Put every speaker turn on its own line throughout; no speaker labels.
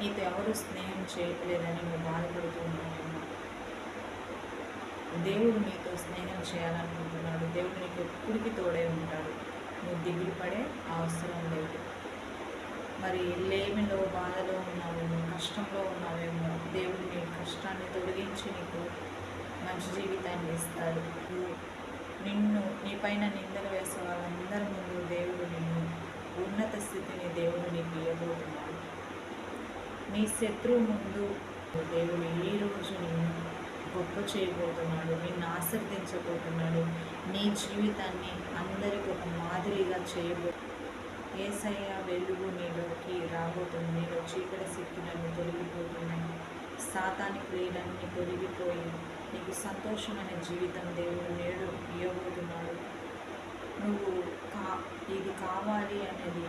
నీతో ఎవరు స్నేహం చేయట్లేదని నువ్వు బాధపడుతూ ఉన్నావేమో. దేవుడు నీతో స్నేహం చేయాలనుకుంటున్నాడు. దేవుడు నీకు ఎప్పటికీ తోడే ఉంటాడు. నువ్వు దిగులు పడే అవసరం లేదు. మరి లేమిలో బాధలో ఉన్నావేమో కష్టంలో ఉన్నావేమో దేవుడు నీ కష్టాన్ని తొలగించి నీకు మంచి జీవితాన్ని ఇస్తాడు. నిన్ను నీ పైన నిందలు వేసే వాళ్ళందరి ముందు దేవుడు నిన్ను ఉన్నత స్థితిని దేవుడు నీకు ఇవ్వబోతున్నాడు నీ శత్రువు ముందు. దేవుడు ఈ రోజు నిన్ను గొప్ప చేయబోతున్నాడు నిన్ను ఆశీర్దించబోతున్నాడు నీ జీవితాన్ని అందరికి ఒక మాదిరిగా చేయబో. ఏసయ్య వెలుగు నీలోకి రాబోతుంది. నీలో చీకటి శక్తులన్నీ తొలగిపోతున్నాయి. సాతాని క్రియలన్నీ తొలగిపోయి నీకు సంతోషమైన జీవితం దేవుడు నేడు ఇవ్వబోతున్నాడు. నువ్వు కా ఇది కావాలి అనేది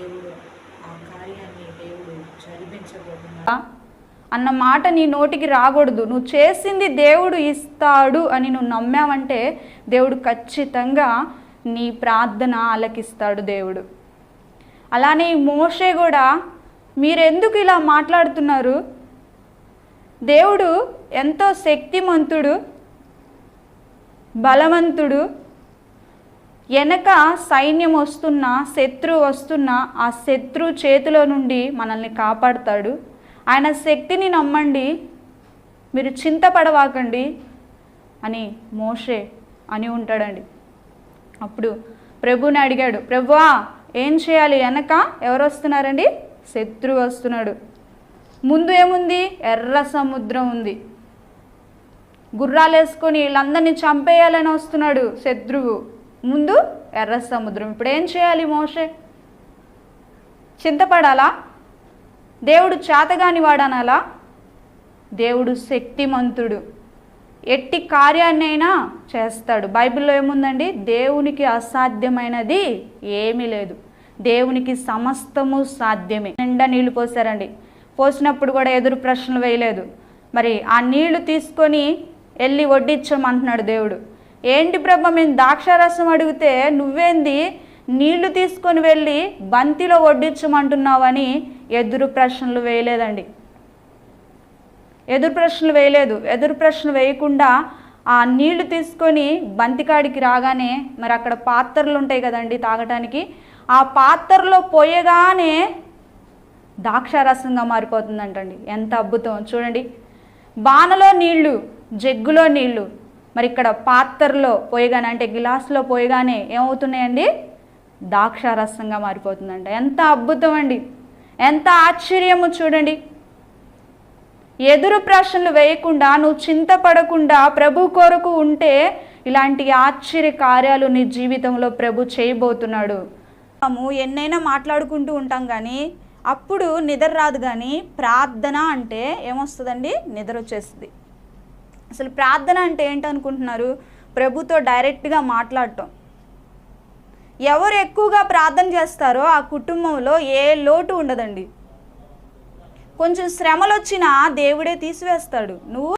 దేవుడు ఆ కార్యాన్ని దేవుడు చరి
అన్న మాట నీ నోటికి రాకూడదు. నువ్వు చేసింది దేవుడు ఇస్తాడు అని నువ్వు నమ్మావంటే దేవుడు ఖచ్చితంగా నీ ప్రార్థన ఆలకిస్తాడు దేవుడు. అలానే ఈ మోషే కూడా మీరెందుకు ఇలా మాట్లాడుతున్నారు? దేవుడు ఎంతో శక్తిమంతుడు బలవంతుడు వెనక సైన్యం వస్తున్నా శత్రు వస్తున్నా ఆ శత్రు చేతిలో నుండి మనల్ని కాపాడుతాడు. ఆయన శక్తిని నమ్మండి మీరు చింతపడవాకండి అని మోషే అని ఉంటాడండి. అప్పుడు ప్రభుని అడిగాడు ప్రభువా ఏం చేయాలి? వెనక ఎవరు వస్తున్నారండి శత్రువు వస్తున్నాడు. ముందు ఏముంది? ఎర్ర సముద్రం ఉంది. గుర్రాలు వేసుకొని వీళ్ళందరినీ చంపేయాలని వస్తున్నాడు శత్రువు. ముందు ఎర్ర సముద్రం. ఇప్పుడు ఏం చేయాలి మోషే? చింతపడాలా? దేవుడు చేతగాని వాడనాలా? దేవుడు శక్తిమంతుడు. ఎట్టి కార్యాన్నైనా చేస్తాడు. బైబిల్లో ఏముందండి? దేవునికి అసాధ్యమైనది ఏమీ లేదు. దేవునికి సమస్తము సాధ్యమే. నిండా నీళ్ళు పోసారండి. పోసినప్పుడు కూడా ఎదురు ప్రశ్నలు వేయలేదు. మరి ఆ నీళ్ళు తీసుకొని వెళ్ళి వడ్డించమంటున్నాడు దేవుడు. ఏంటి ప్రభ మేము ద్రాక్షారసం అడిగితే నువ్వేంది? నీళ్ళు తీసుకొని వెళ్ళి బంతిలో వడ్డించమంటున్నావని ఎదురు ప్రశ్నలు వేయలేదండి. ఎదురు ప్రశ్నలు వేయలేదు. ఎదురు ప్రశ్నలు వేయకుండా ఆ నీళ్ళు తీసుకొని బంతికాడికి రాగానే మరి అక్కడ పాత్రలు ఉంటాయి కదండి తాగటానికి ఆ పాత్రలో పోయగానే ద్రాక్షారసంగా మారిపోతుందంటండి. ఎంత అద్భుతం. చూడండి. బాణలో నీళ్ళు జగ్గులో నీళ్ళు మరి ఇక్కడ పాత్రలో పోయగానే అంటే గ్లాస్లో పోయగానే ఏమవుతున్నాయండి? ద్రాక్షారసంగా మారిపోతుందంట. ఎంత అద్భుతం అండి. ఎంత ఆశ్చర్యము చూడండి. ఎదురు ప్రశ్నలు వేయకుండా నువ్వు చింతపడకుండా ప్రభు కొరకు ఉంటే ఇలాంటి ఆశ్చర్య కార్యాలు నీ జీవితంలో ప్రభు చేయబోతున్నాడు. మనము ఎన్నైనా మాట్లాడుకుంటూ ఉంటాం కానీ అప్పుడు నిద్ర రాదు కానీ ప్రార్థన అంటే ఏమొస్తుందండి? నిద్ర వచ్చేస్తుంది. అసలు ప్రార్థన అంటే ఏంటనుకుంటున్నారు? ప్రభుతో డైరెక్ట్గా మాట్లాడటం. ఎవరు ఎక్కువగా ప్రార్థన చేస్తారో ఆ కుటుంబంలో ఏ లోటు ఉండదండి. కొంచెం శ్రమలు వచ్చినా దేవుడే తీసివేస్తాడు. నువ్వు